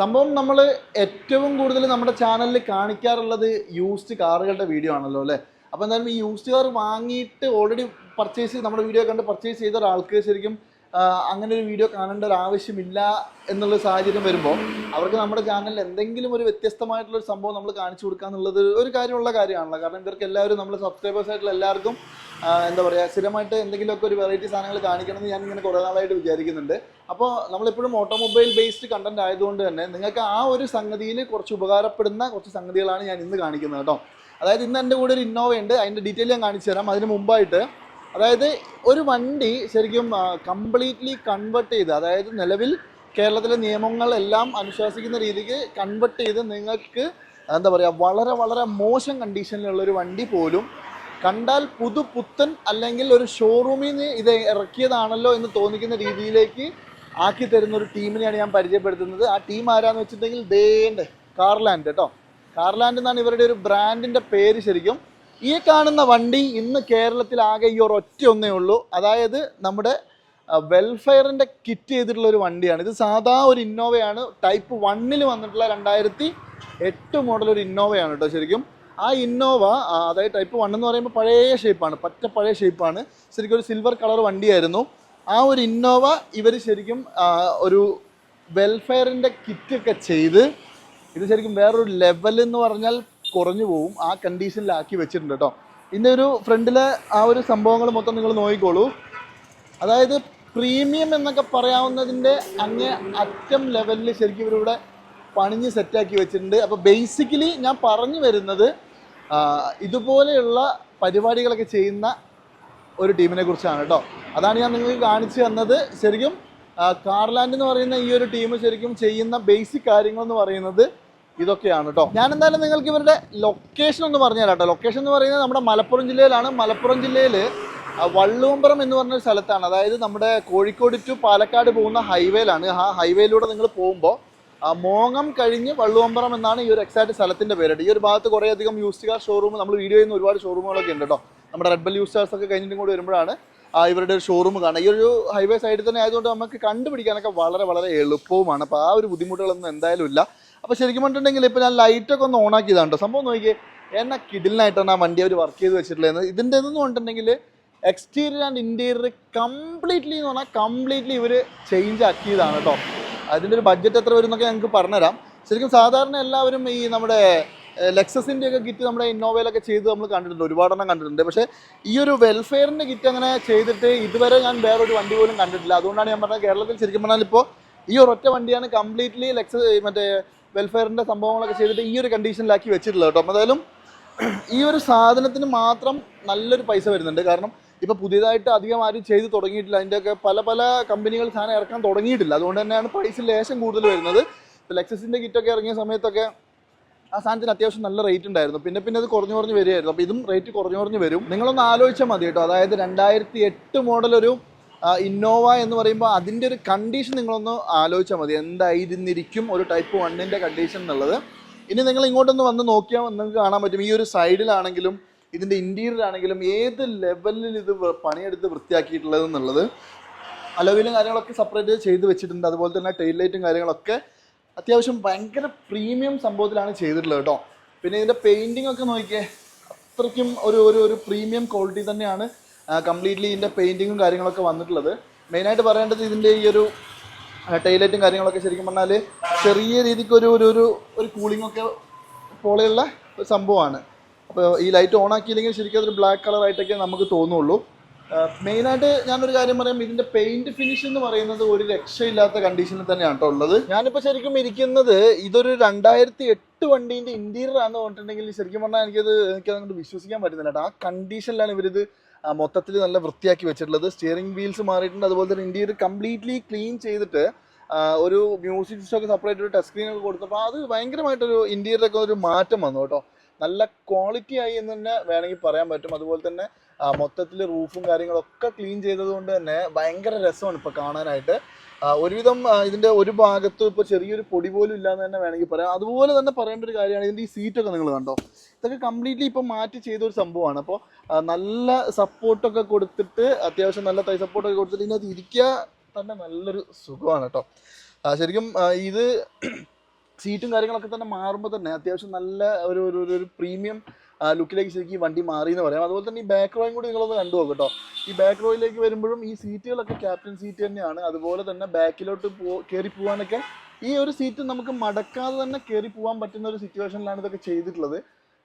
സംഭവം നമ്മൾ ഏറ്റവും കൂടുതൽ നമ്മുടെ ചാനലിൽ കാണിക്കാറുള്ളത് യൂസ്ഡ് കാറുകളുടെ വീഡിയോ ആണല്ലോ അല്ലേ? അപ്പോൾ എന്തായാലും ഈ യൂസ്ഡ് കാർ വാങ്ങിയിട്ട് ഓൾറെഡി പർച്ചേസ് നമ്മുടെ വീഡിയോ കണ്ട് പർച്ചേസ് ചെയ്ത ഒരാൾക്ക് ശരിക്കും അങ്ങനെ ഒരു വീഡിയോ കാണേണ്ട ഒരു ആവശ്യമില്ല എന്നുള്ള സാഹചര്യം വരുമ്പോൾ അവർക്ക് നമ്മുടെ ചാനലിൽ എന്തെങ്കിലും ഒരു വ്യത്യസ്തമായിട്ടുള്ള ഒരു സംഭവം നമ്മൾ കാണിച്ചു കൊടുക്കുക എന്നുള്ളത് ഒരു കാര്യമുള്ള കാര്യമാണല്ലോ. കാരണം ഇവർക്ക് എല്ലാവരും നമ്മൾ സബ്സ്ക്രൈബേഴ്സ് ആയിട്ടുള്ള എല്ലാവർക്കും എന്താ പറയുക സ്ഥിരമായിട്ട് എന്തെങ്കിലുമൊക്കെ ഒരു വെറൈറ്റി സാധനങ്ങൾ കാണിക്കണം ഞാൻ ഇങ്ങനെ കുറേ നാളായിട്ട് വിചാരിക്കുന്നുണ്ട്. അപ്പോൾ നമ്മളിപ്പോഴും ഓട്ടോമൊബൈൽ ബേസ്ഡ് കണ്ടന്റ് ആയതുകൊണ്ട് തന്നെ നിങ്ങൾക്ക് ആ ഒരു സംഗതിയിൽ കുറച്ച് ഉപകാരപ്പെടുന്ന കുറച്ച് സംഗതികളാണ് ഞാൻ ഇന്ന് കാണിക്കുന്നത് കേട്ടോ. അതായത് ഇന്ന് എന്റെ കൂടെ ഒരു ഇന്നോവ ഉണ്ട്. അതിന്റെ ഡീറ്റെയിൽ ഞാൻ കാണിച്ചു തരാം. അതിന് മുമ്പായിട്ട് അതായത് ഒരു വണ്ടി ശരിക്കും കംപ്ലീറ്റ്ലി കൺവേർട്ട് ചെയ്ത് അതായത് നിലവിൽ കേരളത്തിലെ നിയമങ്ങളെല്ലാം അനുശാസിക്കുന്ന രീതിക്ക് കൺവേർട്ട് ചെയ്ത് നിങ്ങൾക്ക് എന്താ പറയുക വളരെ വളരെ മോശം കണ്ടീഷനിലുള്ള ഒരു വണ്ടി പോലും കണ്ടാൽ പുതു പുത്തൻ അല്ലെങ്കിൽ ഒരു ഷോറൂമിൽ നിന്ന് ഇത് ഇറക്കിയതാണല്ലോ എന്ന് തോന്നിക്കുന്ന രീതിയിലേക്ക് ആക്കി തരുന്ന ഒരു ടീമിനെയാണ് ഞാൻ പരിചയപ്പെടുത്തുന്നത്. ആ ടീം ആരാന്ന് വെച്ചിട്ടുണ്ടെങ്കിൽ ദേണ്ട് കാർലാൻഡ് കേട്ടോ. കാർലാൻഡ് എന്നാണ് ഇവരുടെ ഒരു ബ്രാൻഡിന്റെ പേര് ശരിക്കും. ഈ കാണുന്ന വണ്ടി ഇന്ന് കേരളത്തിൽ ആകെ ഈ ഒരു ഒറ്റ ഒന്നേ ഉള്ളൂ. അതായത് നമ്മുടെ വെൽഫെയറിന്റെ കിറ്റ് ചെയ്തിട്ടുള്ള ഒരു വണ്ടിയാണ്. ഇത് സാധാ ഒരു ഇന്നോവയാണ്. ടൈപ്പ് വണ്ണിൽ വന്നിട്ടുള്ള രണ്ടായിരത്തി എട്ട് മോഡൽ ഒരു ഇന്നോവയാണ് കേട്ടോ ശരിക്കും. ആ ഇന്നോവ അതായത് ടൈപ്പ് വൺ എന്ന് പറയുമ്പോൾ പഴയ ഷേപ്പാണ് പറ്റ പഴയ ഷേപ്പാണ് ശരിക്കും ഒരു സിൽവർ കളർ വണ്ടിയായിരുന്നു. ആ ഒരു ഇന്നോവ ഇവർ ശരിക്കും ഒരു വെൽഫെയറിന്റെ കിറ്റൊക്കെ ചെയ്ത് ഇത് ശരിക്കും വേറൊരു ലെവൽ എന്ന് പറഞ്ഞാൽ കുറഞ്ഞു പോകും ആ കണ്ടീഷനിലാക്കി വെച്ചിട്ടുണ്ട് കേട്ടോ ഇതിന്റെ ഒരു ഫ്രണ്ടിലെ ആ ഒരു സംഭവങ്ങൾ മൊത്തം നിങ്ങൾ നോക്കിക്കോളൂ. അതായത് പ്രീമിയം എന്നൊക്കെ പറയാവുന്നതിന്റെ അങ്ങേ അറ്റം ലെവലിൽ ശരിക്കും ഇവരിവിടെ പണിഞ്ഞ് സെറ്റാക്കി വെച്ചിട്ടുണ്ട്. അപ്പോൾ ബേസിക്കലി ഞാൻ പറഞ്ഞു വരുന്നത് ഇതുപോലെയുള്ള പരിപാടികളൊക്കെ ചെയ്യുന്ന ഒരു ടീമിനെ കുറിച്ചാണ് കേട്ടോ അതാണ് ഞാൻ നിങ്ങൾക്ക് കാണിച്ചു തന്നത്. ശരിക്കും കാർലാൻഡ് എന്ന് പറയുന്ന ഈ ഒരു ടീം ശരിക്കും ചെയ്യുന്ന ബേസിക് കാര്യങ്ങൾ എന്ന് പറയുന്നത് ഇതൊക്കെയാണ് കേട്ടോ ഞാൻ എന്തായാലും നിങ്ങൾക്ക് ഇവരുടെ ലൊക്കേഷൻ ഒന്ന് പറഞ്ഞു തരാം ലൊക്കേഷൻ എന്ന് പറയുന്നത് നമ്മുടെ മലപ്പുറം ജില്ലയിലാണ്. മലപ്പുറം ജില്ലയിൽ വള്ളുവമ്പറം എന്ന് പറഞ്ഞ സ്ഥലത്താണ്. അതായത് നമ്മുടെ കോഴിക്കോട് ടു പാലക്കാട് പോകുന്ന ഹൈവേയിലാണ് ആ ഹൈവേയിലൂടെ നിങ്ങൾ പോകുമ്പോൾ മോങ്ങം കഴിഞ്ഞ് വള്ളുവമ്പറം എന്നാണ് ഈ ഒരു എക്സാക്ട് സ്ഥലത്തിന്റെ പേര് ഈ ഒരു ഭാഗത്ത് കുറേയധികം യൂസ്ഡ് കാർ ഷോറൂം നമ്മൾ വീഡിയോ ചെയ്യുന്ന ഒരുപാട് ഷോറൂമുകളൊക്കെ ഉണ്ട് കേട്ടോ നമ്മുടെ റെഡ്ബൽ ബെൽ ഒക്കെ കഴിഞ്ഞിട്ടും കൂടി വരുമ്പോഴാണ് ഇവരുടെ ഒരു ഷോറൂം കാണാം. ഈ ഒരു ഹൈവേ സൈഡിൽ തന്നെ ആയതുകൊണ്ട് നമുക്ക് കണ്ടുപിടിക്കാനൊക്കെ വളരെ വളരെ എളുപ്പവുമാണ്. അപ്പോൾ ആ ഒരു ബുദ്ധിമുട്ടുകളൊന്നും എന്തായാലും ഇല്ല. അപ്പോൾ ശരിക്കും പറഞ്ഞിട്ടുണ്ടെങ്കിൽ ഇപ്പോൾ ഞാൻ ലൈറ്റൊക്കെ ഒന്ന് ഓൺ ആക്കിയതാണ് കേട്ടോ സംഭവം നോക്കിയേ. എന്നെ കിടിലിനായിട്ടാണ് ആ വണ്ടി അവർ വർക്ക് ചെയ്ത് വെച്ചിട്ടുള്ളത് ഇതിന്റെ എന്ന് പറഞ്ഞിട്ടുണ്ടെങ്കിൽ എക്സ്റ്റീരിയർ ആൻഡ് ഇന്റീരിയർ കംപ്ലീറ്റ്ലി എന്ന് പറഞ്ഞാൽ കംപ്ലീറ്റ്ലി ഇവർ ചേഞ്ച് ആക്കിയതാണ് കേട്ടോ അതിന്റെ ഒരു ബഡ്ജറ്റ് എത്ര വരും എന്നൊക്കെ ഞങ്ങൾക്ക് പറഞ്ഞുതരാം. ശരിക്കും സാധാരണ എല്ലാവരും ഈ നമ്മുടെ ലെക്സസിന്റെ ഒക്കെ കിറ്റ് നമ്മുടെ ഇന്നോവയിലൊക്കെ ചെയ്ത് നമ്മൾ കണ്ടിട്ടുണ്ട് ഒരുപാടെണ്ണം കണ്ടിട്ടുണ്ട്. പക്ഷേ ഈ ഒരു വെൽഫെയറിന്റെ കിറ്റ് അങ്ങനെ ചെയ്തിട്ട് ഇതുവരെ ഞാൻ വേറൊരു വണ്ടി പോലും കണ്ടിട്ടില്ല. അതുകൊണ്ടാണ് ഞാൻ പറഞ്ഞത് കേരളത്തിൽ ശരിക്കും പറഞ്ഞാൽ ഇപ്പോൾ ഈ ഒരു ഒറ്റ വണ്ടിയാണ് കംപ്ലീറ്റ്ലി ലെക്സസ് മറ്റേ വെൽഫെയറിന്റെ സംഭവങ്ങളൊക്കെ ചെയ്തിട്ട് ഈ ഒരു കണ്ടീഷനിലാക്കി വെച്ചിട്ടുള്ളത് കേട്ടോ. എന്തായാലും ഈ ഒരു സാധനത്തിന് മാത്രം നല്ലൊരു പൈസ വരുന്നുണ്ട്. കാരണം ഇപ്പൊ പുതിയതായിട്ട് അധികം ആരും ചെയ്ത് തുടങ്ങിയിട്ടില്ല. അതിന്റെയൊക്കെ പല പല കമ്പനികൾ സാധനം ഇറക്കാൻ തുടങ്ങിയിട്ടില്ല. അതുകൊണ്ട് തന്നെയാണ് പൈസ ലേശം കൂടുതൽ വരുന്നത്. ഇപ്പൊ ലെക്സസിന്റെ കിറ്റൊക്കെ ഇറങ്ങിയ സമയത്തൊക്കെ ആ സാധനത്തിന് അത്യാവശ്യം നല്ല റേറ്റ് ഉണ്ടായിരുന്നു. പിന്നെ പിന്നെ അത് കുറഞ്ഞു കുറഞ്ഞ് വരികയായിരുന്നു. അപ്പോൾ ഇതും റേറ്റ് കുറഞ്ഞു കുറഞ്ഞ് വരും. നിങ്ങളൊന്ന് ആലോചിച്ചാൽ മതി കേട്ടോ. അതായത് രണ്ടായിരത്തി എട്ട് മോഡൽ ഒരു ഇന്നോവ എന്ന് പറയുമ്പോൾ അതിന്റെ ഒരു കണ്ടീഷൻ നിങ്ങളൊന്ന് ആലോചിച്ചാൽ മതി. എന്തായിരുന്നിരിക്കും ഒരു ടൈപ്പ് വണ്ണിന്റെ കണ്ടീഷൻ എന്നുള്ളത്. ഇനി നിങ്ങൾ ഇങ്ങോട്ടൊന്ന് വന്ന് നോക്കിയാൽ നിങ്ങൾക്ക് കാണാൻ പറ്റും. ഈ ഒരു സൈഡിലാണെങ്കിലും ഇതിന്റെ ഇന്റീരിയർ ആണെങ്കിലും ഏത് ലെവലിൽ ഇത് പണിയെടുത്ത് വൃത്തിയാക്കിയിട്ടുള്ളത് എന്നുള്ളത് അലോവിലും കാര്യങ്ങളൊക്കെ സെപ്പറേറ്റ് ചെയ്ത് വെച്ചിട്ടുണ്ട്. അതുപോലെ തന്നെ ടൈൽ ലൈറ്റും കാര്യങ്ങളൊക്കെ അത്യാവശ്യം ഭയങ്കര പ്രീമിയം സംഭവത്തിലാണ് ചെയ്തിട്ടുള്ളത് കേട്ടോ. പിന്നെ ഇതിന്റെ പെയിന്റിംഗ് ഒക്കെ നോക്കിയേ അത്രയ്ക്കും ഒരു ഒരു ഒരു പ്രീമിയം ക്വാളിറ്റി തന്നെയാണ് കംപ്ലീറ്റ്ലി ഇതിന്റെ പെയിന്റിങ്ങും കാര്യങ്ങളൊക്കെ വന്നിട്ടുള്ളത്. മെയിനായിട്ട് പറയേണ്ടത് ഇതിന്റെ ഈ ഒരു ടൈലറ്റും കാര്യങ്ങളൊക്കെ ശരിക്കും പറഞ്ഞാൽ ചെറിയ രീതിക്ക് ഒരു ഒരു ഒരു ഒരു കൂളിംഗ് ഒക്കെ പോലെയുള്ള ഒരു സംഭവമാണ്. അപ്പോൾ ഈ ലൈറ്റ് ഓൺ ആക്കിയില്ലെങ്കിൽ ശരിക്കും അതൊരു ബ്ലാക്ക് കളറായിട്ടൊക്കെ നമുക്ക് തോന്നുള്ളൂ. മെയിനായിട്ട് ഞാനൊരു കാര്യം പറയാം. ഇതിന്റെ പെയിന്റ് ഫിനിഷ് എന്ന് പറയുന്നത് ഒരു രക്ഷയില്ലാത്ത കണ്ടീഷനിൽ തന്നെയാണ് കേട്ടോ ഉള്ളത്. ഞാനിപ്പോൾ ശരിക്കും ഇരിക്കുന്നത് ഇതൊരു രണ്ടായിരത്തി എട്ട് വണ്ടീന്റെ ഇന്റീരിയർ ആണെന്ന് പറഞ്ഞിട്ടുണ്ടെങ്കിൽ ശരിക്കും പറഞ്ഞാൽ എനിക്കത് എനിക്കത് അങ്ങോട്ട് വിശ്വസിക്കാൻ പറ്റുന്നില്ല ആ കണ്ടീഷനിലാണ് ഇവരിത് മൊത്തത്തിൽ നല്ല വൃത്തിയാക്കി വെച്ചിട്ടുള്ളത്. സ്റ്റിയറിംഗ് വീൽസ് മാറിയിട്ടുണ്ട്. അതുപോലെ തന്നെ ഇന്റീരിയർ കംപ്ലീറ്റ്ലി ക്ലീൻ ചെയ്തിട്ട് ഒരു മ്യൂസിക് സിസ്റ്റം ഒക്കെ സെപ്പറേറ്റ് ഒരു ടച്ച് സ്ക്രീനൊക്കെ കൊടുത്തപ്പോൾ അത് ഭയങ്കരമായിട്ടൊരു ഇന്റീരിയറൊക്കെ ഒരു മാറ്റം വന്നു കേട്ടോ നല്ല ക്വാളിറ്റി ആയി എന്ന് തന്നെ വേണമെങ്കിൽ പറയാൻ പറ്റും. അതുപോലെ തന്നെ മൊത്തത്തിൽ റൂഫും കാര്യങ്ങളൊക്കെ ക്ലീൻ ചെയ്തതുകൊണ്ട് തന്നെ ഭയങ്കര രസമാണ് ഇപ്പോൾ കാണാനായിട്ട്. ഒരുവിധം ഇതിന്റെ ഒരു ഭാഗത്ത് ഇപ്പോൾ ചെറിയൊരു പൊടി പോലും ഇല്ലാന്ന് തന്നെ വേണമെങ്കിൽ പറയാം. അതുപോലെ തന്നെ പറയേണ്ട ഒരു കാര്യമാണ് ഇതിന്റെ ഈ സീറ്റൊക്കെ നിങ്ങൾ കണ്ടോ? ഇതൊക്കെ കംപ്ലീറ്റ്ലി ഇപ്പം മാറ്റി ചെയ്ത ഒരു സംഭവമാണ് അപ്പോൾ നല്ല സപ്പോർട്ടൊക്കെ കൊടുത്തിട്ട് അത്യാവശ്യം നല്ല തൈ സപ്പോർട്ടൊക്കെ കൊടുത്തിട്ട് ഇതിനകത്ത് ഇരിക്കുക തന്നെ നല്ലൊരു സുഖമാണ് കേട്ടോ. ശരിക്കും ഇത് സീറ്റും കാര്യങ്ങളൊക്കെ തന്നെ മാറുമ്പോൾ തന്നെ അത്യാവശ്യം നല്ല ഒരു ഒരു ഒരു- പ്രീമിയം ലുക്കിലേക്ക് ശരിക്കും ഈ വണ്ടി മാറി എന്ന് പറയാം. അതുപോലെ തന്നെ ഈ ബാക്ക് റോയും കൂടി നിങ്ങളൊന്ന് കണ്ടു നോക്കും കേട്ടോ ഈ ബാക്ക് റോയിലേക്ക് വരുമ്പോഴും ഈ സീറ്റുകളൊക്കെ ക്യാപ്റ്റൻ സീറ്റ് തന്നെയാണ്. അതുപോലെ തന്നെ ബാക്കിലോട്ട് പോ കയറി പോകാനൊക്കെ ഈ ഒരു സീറ്റ് നമുക്ക് മടക്കാതെ തന്നെ കയറി പോകാൻ പറ്റുന്ന ഒരു സിറ്റുവേഷനിലാണ് ഇതൊക്കെ ചെയ്തിട്ടുള്ളത്.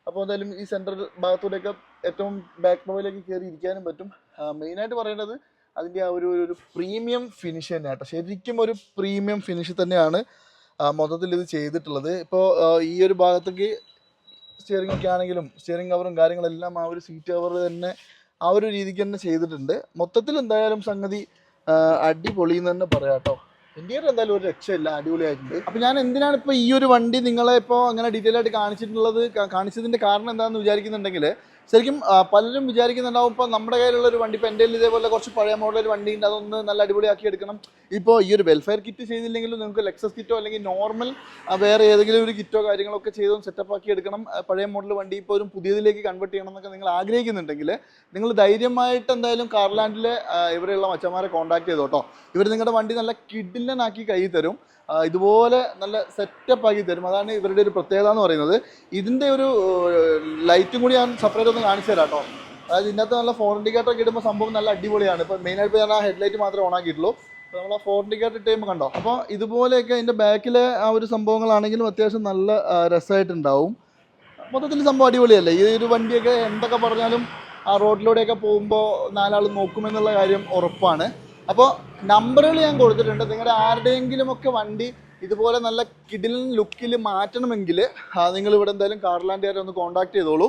അപ്പോൾ എന്തായാലും ഈ സെൻട്രൽ ഭാഗത്തൂടെയൊക്കെ ഏറ്റവും ബാക്ക് റോയിലേക്ക് കയറി ഇരിക്കാനും പറ്റും. മെയിനായിട്ട് പറയേണ്ടത് അതിന്റെ ആ ഒരു ഒരു പ്രീമിയം ഫിനിഷ് തന്നെയാണ് കേട്ടോ ശരിക്കും ഒരു പ്രീമിയം ഫിനിഷ് തന്നെയാണ്. മൊത്തത്തിൽ ഇത് ചെയ്തിട്ടുള്ളത്. ഇപ്പോൾ ഈ ഒരു ഭാഗത്തേക്ക് സ്റ്റിയറിംഗ് ഒക്കെ ആണെങ്കിലും സ്റ്റിയറിംഗ് കവറും കാര്യങ്ങളെല്ലാം ആ ഒരു സീറ്റ് കവർ തന്നെ ആ ഒരു രീതിക്ക് തന്നെ ചെയ്തിട്ടുണ്ട്. മൊത്തത്തിൽ എന്തായാലും സംഗതി അടിപൊളി എന്ന് തന്നെ പറയാം കേട്ടോ. ഇന്ത്യയിൽ എന്തായാലും ഒരു രക്ഷയില്ല അടിപൊളിയായിട്ടുണ്ട്. അപ്പോൾ ഞാൻ എന്തിനാണ് ഇപ്പോൾ ഈ ഒരു വണ്ടി നിങ്ങളെ ഇപ്പോൾ അങ്ങനെ ഡീറ്റെയിൽ ആയിട്ട് കാണിച്ചിട്ടുള്ളത് കാണിച്ചതിന്റെ കാരണം എന്താണെന്ന് വിചാരിക്കുന്നുണ്ടെങ്കിൽ ശരിക്കും പലരും വിചാരിക്കുന്നുണ്ടാവും ഇപ്പോൾ നമ്മുടെ കയ്യിലുള്ള ഒരു വണ്ടി ഇപ്പോൾ എന്റെ ഇതേപോലെ കുറച്ച് പഴയ മോഡൽ വണ്ടി ഉണ്ട് അതൊന്ന് നല്ല അടിപൊളിയാക്കി എടുക്കണം. ഇപ്പോൾ ഈ ഒരു വെൽഫെയർ കിറ്റ് ചെയ്തില്ലെങ്കിലും നിങ്ങൾക്ക് ലെക്സസ് കിറ്റോ അല്ലെങ്കിൽ നോർമൽ വേറെ ഏതെങ്കിലും ഒരു കിറ്റോ കാര്യങ്ങളൊക്കെ ചെയ്തും സെറ്റപ്പ് ആക്കി എടുക്കണം. പഴയ മോഡൽ വണ്ടി ഇപ്പോൾ ഒരു പുതിയതിലേക്ക് കൺവേർട്ട് ചെയ്യണം എന്നൊക്കെ നിങ്ങൾ ആഗ്രഹിക്കുന്നുണ്ടെങ്കിൽ നിങ്ങൾ ധൈര്യമായിട്ട് എന്തായാലും കാർലാൻഡിലെ ഇവിടെയുള്ള മച്ചന്മാരെ കോൺടാക്ട് ചെയ്തോ കേട്ടോ ഇവർ നിങ്ങളുടെ വണ്ടി നല്ല കിഡിലനാക്കി കൈ തരും. ഇതുപോലെ നല്ല സെറ്റപ്പ് ആക്കി തരും. അതാണ് ഇവരുടെ ഒരു പ്രത്യേകത എന്ന് പറയുന്നത്. ഇതിന്റെ ഒരു ലൈറ്റും കൂടി ഞാൻ സെപ്പറേറ്റ് ഒന്ന് കാണിച്ചു തരാം കേട്ടോ. അതായത് ഇന്നത്തെ നല്ല ഫോർ ഇൻഡിക്കേറ്റർ ഒക്കെ ഇടുമ്പോൾ സംഭവം നല്ല അടിപൊളിയാണ്. ഇപ്പം മെയിനായിട്ട് ഞാൻ ആ ഹെഡ്ലൈറ്റ് മാത്രമേ ഓൺ ആക്കിയിട്ടുള്ളൂ. അപ്പോൾ നമ്മൾ ആ ഫോർ ഇൻഡിക്കേറ്റർ ഇട്ട് കഴിയുമ്പോൾ കണ്ടോ? അപ്പോൾ ഇതുപോലെയൊക്കെ അതിന്റെ ബാക്കിലെ ആ ഒരു സംഭവങ്ങളാണെങ്കിലും അത്യാവശ്യം നല്ല രസമായിട്ടുണ്ടാവും. മൊത്തത്തിൽ സംഭവം അടിപൊളിയല്ലേ? ഈ ഒരു വണ്ടിയൊക്കെ എന്തൊക്കെ പറഞ്ഞാലും ആ റോഡിലൂടെയൊക്കെ പോകുമ്പോൾ നാലാൾ നോക്കുമെന്നുള്ള കാര്യം ഉറപ്പാണ്. അപ്പോൾ നമ്പറുകൾ ഞാൻ കൊടുത്തിട്ടുണ്ട്. നിങ്ങളുടെ ആരുടെയെങ്കിലും ഒക്കെ വണ്ടി ഇതുപോലെ നല്ല കിഡിലൻ ലുക്കിൽ മാറ്റണമെങ്കിൽ നിങ്ങൾ ഇവിടെ എന്തായാലും കാർലാൻഡുകാരെ ഒന്ന് കോൺടാക്ട് ചെയ്തോളൂ.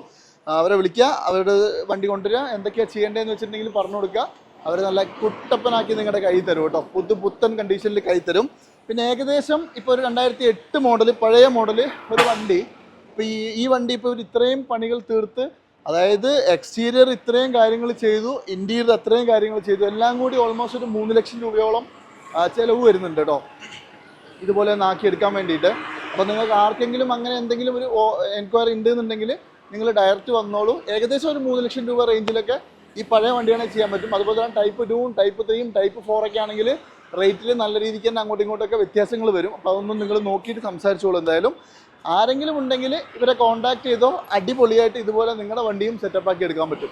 അവരെ വിളിക്കുക അവരുടെ വണ്ടി കൊണ്ടുവരിക എന്തൊക്കെയാണ് ചെയ്യേണ്ടതെന്ന് വെച്ചിട്ടുണ്ടെങ്കിൽ പറഞ്ഞു കൊടുക്കുക. അവർ നല്ല കുട്ടപ്പനാക്കി നിങ്ങളുടെ കൈ തരും കേട്ടോ. പുതു പുത്തൻ കണ്ടീഷനിൽ കൈ തരും. പിന്നെ ഏകദേശം ഇപ്പോൾ ഒരു രണ്ടായിരത്തി എട്ട് മോഡൽ പഴയ മോഡൽ ഒരു വണ്ടി. ഇപ്പോൾ ഈ ഈ വണ്ടി ഇപ്പോൾ ഇവർ ഇത്രയും പണികൾ തീർത്ത് അതായത് എക്സ്റ്റീരിയർ ഇത്രയും കാര്യങ്ങൾ ചെയ്തു ഇന്റീരിയർ അത്രയും കാര്യങ്ങൾ ചെയ്തു. എല്ലാം കൂടി ഓൾമോസ്റ്റ് ഒരു മൂന്ന് ലക്ഷം രൂപയോളം ചിലവ് വരുന്നുണ്ട് കേട്ടോ. ഇതുപോലെ ഒന്ന് ആക്കിയെടുക്കാൻ വേണ്ടിയിട്ട്. അപ്പോൾ നിങ്ങൾക്ക് ആർക്കെങ്കിലും അങ്ങനെ എന്തെങ്കിലും ഒരു എൻക്വയറി ഉണ്ട് എന്നുണ്ടെങ്കിൽ നിങ്ങൾ ഡയറക്റ്റ് വന്നോളൂ. ഏകദേശം ഒരു മൂന്ന് ലക്ഷം രൂപ റേഞ്ചിലൊക്കെ ഈ പഴയ വണ്ടിയാണെങ്കിൽ ചെയ്യാൻ പറ്റും. അതുപോലെ തന്നെ ടൈപ്പ് ടൂവും ടൈപ്പ് ത്രീയും ടൈപ്പ് ഫോറൊക്കെ ആണെങ്കിൽ റേറ്റിൽ നല്ല രീതിക്ക് തന്നെ അങ്ങോട്ടും ഇങ്ങോട്ടൊക്കെ വ്യത്യാസങ്ങൾ വരും. അപ്പോൾ അതൊന്നും നിങ്ങൾ നോക്കിയിട്ട് സംസാരിച്ചോളൂ എന്തായാലും. ആരെങ്കിലും ഉണ്ടെങ്കിൽ ഇവരെ കോൺടാക്ട് ചെയ്തോ അടിപൊളിയായിട്ട് ഇതുപോലെ നിങ്ങളുടെ വണ്ടിയും സെറ്റപ്പ് ആക്കി എടുക്കാൻ പറ്റും.